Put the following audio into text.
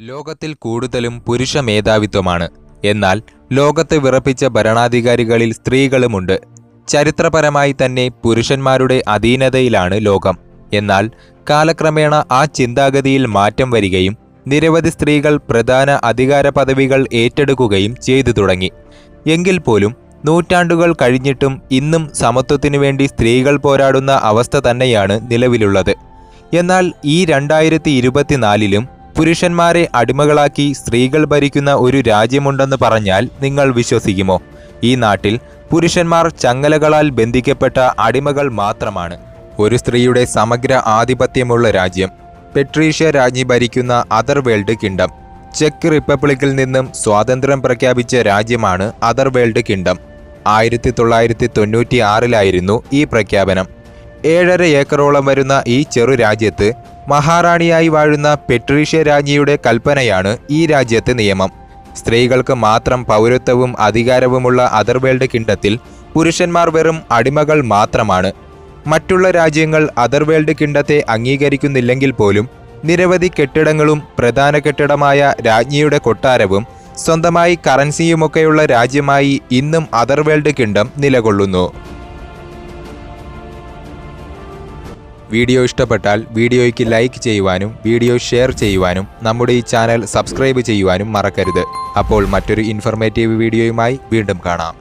ലോകത്തിൽ കൂടുതലും പുരുഷ മേധാവിത്വമാണ്. എന്നാൽ ലോകത്തെ വിറപ്പിച്ച ഭരണാധികാരികളിൽ സ്ത്രീകളുമുണ്ട്. ചരിത്രപരമായി തന്നെ പുരുഷന്മാരുടെ അധീനതയിലാണ് ലോകം. എന്നാൽ കാലക്രമേണ ആ ചിന്താഗതിയിൽ മാറ്റം വരികയും നിരവധി സ്ത്രീകൾ പ്രധാന അധികാര പദവികൾ ഏറ്റെടുക്കുകയും ചെയ്തു തുടങ്ങി. എങ്കിൽ പോലും നൂറ്റാണ്ടുകൾ കഴിഞ്ഞിട്ടും ഇന്നും സമത്വത്തിനു വേണ്ടി സ്ത്രീകൾ പോരാടുന്ന അവസ്ഥ തന്നെയാണ് നിലവിലുള്ളത്. എന്നാൽ ഈ രണ്ടായിരത്തി ഇരുപത്തിനാലിലും പുരുഷന്മാരെ അടിമകളാക്കി സ്ത്രീകൾ ഭരിക്കുന്ന ഒരു രാജ്യമുണ്ടെന്ന് പറഞ്ഞാൽ നിങ്ങൾ വിശ്വസിക്കുമോ? ഈ നാട്ടിൽ പുരുഷന്മാർ ചങ്ങലകളാൽ ബന്ധിക്കപ്പെട്ട അടിമകൾ മാത്രമാണ്. ഒരു സ്ത്രീയുടെ സമഗ്ര ആധിപത്യമുള്ള രാജ്യം. പെട്രീഷ്യ രാജ്ഞി ഭരിക്കുന്ന അതർ വേൾഡ് കിങ്ഡം. ചെക്ക് റിപ്പബ്ലിക്കിൽ നിന്നും സ്വാതന്ത്ര്യം പ്രഖ്യാപിച്ച രാജ്യമാണ് അതർ വേൾഡ് കിങ്ഡം. ആയിരത്തി തൊള്ളായിരത്തി തൊണ്ണൂറ്റി ആറിലായിരുന്നു ഈ പ്രഖ്യാപനം. ഏഴര ഏക്കറോളം വരുന്ന ഈ ചെറു രാജ്യത്ത് മഹാറാണിയായി വാഴുന്ന പെട്രീഷ്യ രാജ്ഞിയുടെ കൽപ്പനയാണ് ഈ രാജ്യത്തെ നിയമം. സ്ത്രീകൾക്ക് മാത്രം പൗരത്വവും അധികാരവുമുള്ള അതർവേൾഡ് കിണ്ടത്തിൽ പുരുഷന്മാർ വെറും അടിമകൾ മാത്രമാണ്. മറ്റുള്ള രാജ്യങ്ങൾ അതർവേൾഡ് കിണ്ടത്തെ അംഗീകരിക്കുന്നില്ലെങ്കിൽ പോലും നിരവധി കെട്ടിടങ്ങളും പ്രധാന കെട്ടിടമായ രാജ്ഞിയുടെ കൊട്ടാരവും സ്വന്തമായി കറൻസിയുമൊക്കെയുള്ള രാജ്യമായി ഇന്നും അതർവേൾഡ് കിണ്ടം നിലകൊള്ളുന്നു. വീഡിയോ ഇഷ്ടപ്പെട്ടാൽ വീഡിയോയ്ക്ക് ലൈക്ക് ചെയ്യുവാനും വീഡിയോ ഷെയർ ചെയ്യുവാനും നമ്മുടെ ഈ ചാനൽ സബ്സ്ക്രൈബ് ചെയ്യുവാനും മറക്കരുത്. അപ്പോൾ മറ്റൊരു ഇൻഫർമേറ്റീവ് വീഡിയോയുമായി വീണ്ടും കാണാം.